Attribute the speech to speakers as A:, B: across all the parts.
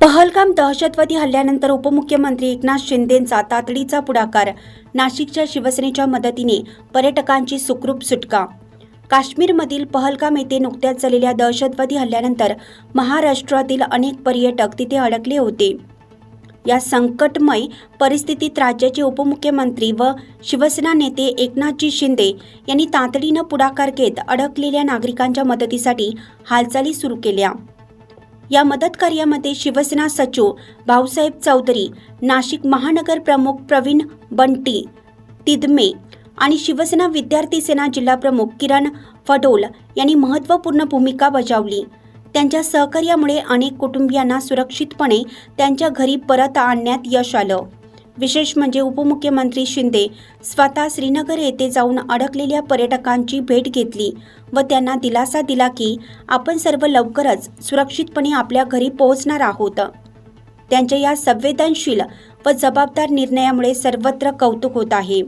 A: पहलगाम दहशतवादी हल्ल्यानंतर उपमुख्यमंत्री एकनाथ शिंदेंचा तातडीचा पुढाकार. नाशिकच्या शिवसेनेच्या मदतीने पर्यटकांची सुखरूप सुटका. काश्मीरमधील पहलगाम येथे नुकत्याच झालेल्या दहशतवादी हल्ल्यानंतर महाराष्ट्रातील अनेक पर्यटक तिथे अडकले होते. या संकटमय परिस्थितीत राज्याचे उपमुख्यमंत्री व शिवसेना नेते एकनाथजी शिंदे यांनी तातडीनं पुढाकार घेत अडकलेल्या नागरिकांच्या मदतीसाठी हालचाली सुरू केल्या. या मदत कार्यामध्ये शिवसेना सचिव भाऊसाहेब चौधरी नाशिक महानगर प्रमुख प्रवीण बंटी तिदमे आणि शिवसेना विद्यार्थी सेना जिल्हाप्रमुख किरण फडोल यांनी महत्त्वपूर्ण भूमिका बजावली. त्यांच्या सहकार्यामुळे अनेक कुटुंबियांना सुरक्षितपणे त्यांच्या घरी परत आणण्यात यश आलं. विशेष म्हणजे उपमुख्यमंत्री शिंदे स्वतः श्रीनगर येथे जाऊन अडकलेल्या पर्यटकांची भेट घेतली व त्यांना दिलासा दिला की आपण सर्व लवकरच सुरक्षितपणे आपल्या घरी पोहोचणार आहोत. त्यांच्या या संवेदनशील व जबाबदार निर्णयामुळे सर्वत्र कौतुक होत आहे.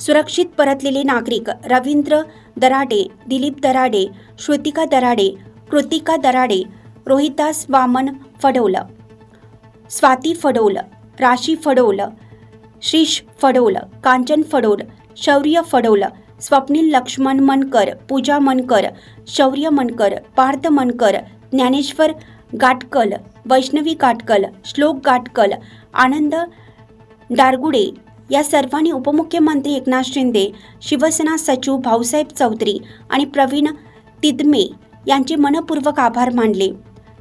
A: सुरक्षित परतलेले नागरिक रवींद्र दराडे दिलीप दराडे श्रुतिका दराडे कृतिका दराडे रोहिदास वामन फडोल स्वाती फडोल राशी फडोल श्रीश फडोल कांचन फडोल शौर्य फडोल स्वप्नील लक्ष्मण मनकर पूजा मनकर शौर्य मनकर पार्थ मनकर ज्ञानेश्वर गाटकल वैष्णवी गाटकल श्लोक गाटकल आनंद डारगुडे या सर्वांनी उपमुख्यमंत्री एकनाथ शिंदे शिवसेना सचिव भाऊसाहेब चौधरी आणि प्रवीण तिदमे यांचे मनपूर्वक आभार मानले.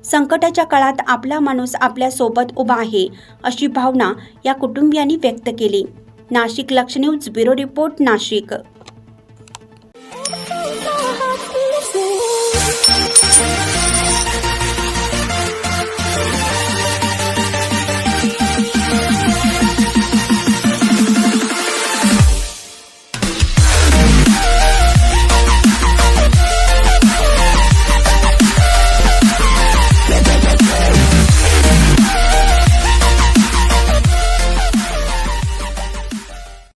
A: संकटाच्या काळात आपला माणूस आपल्यासोबत उभा आहे अशी भावना या कुटुंबियांनी व्यक्त केली. नाशिक लक्ष न्यूज ब्युरो रिपोर्ट नाशिक.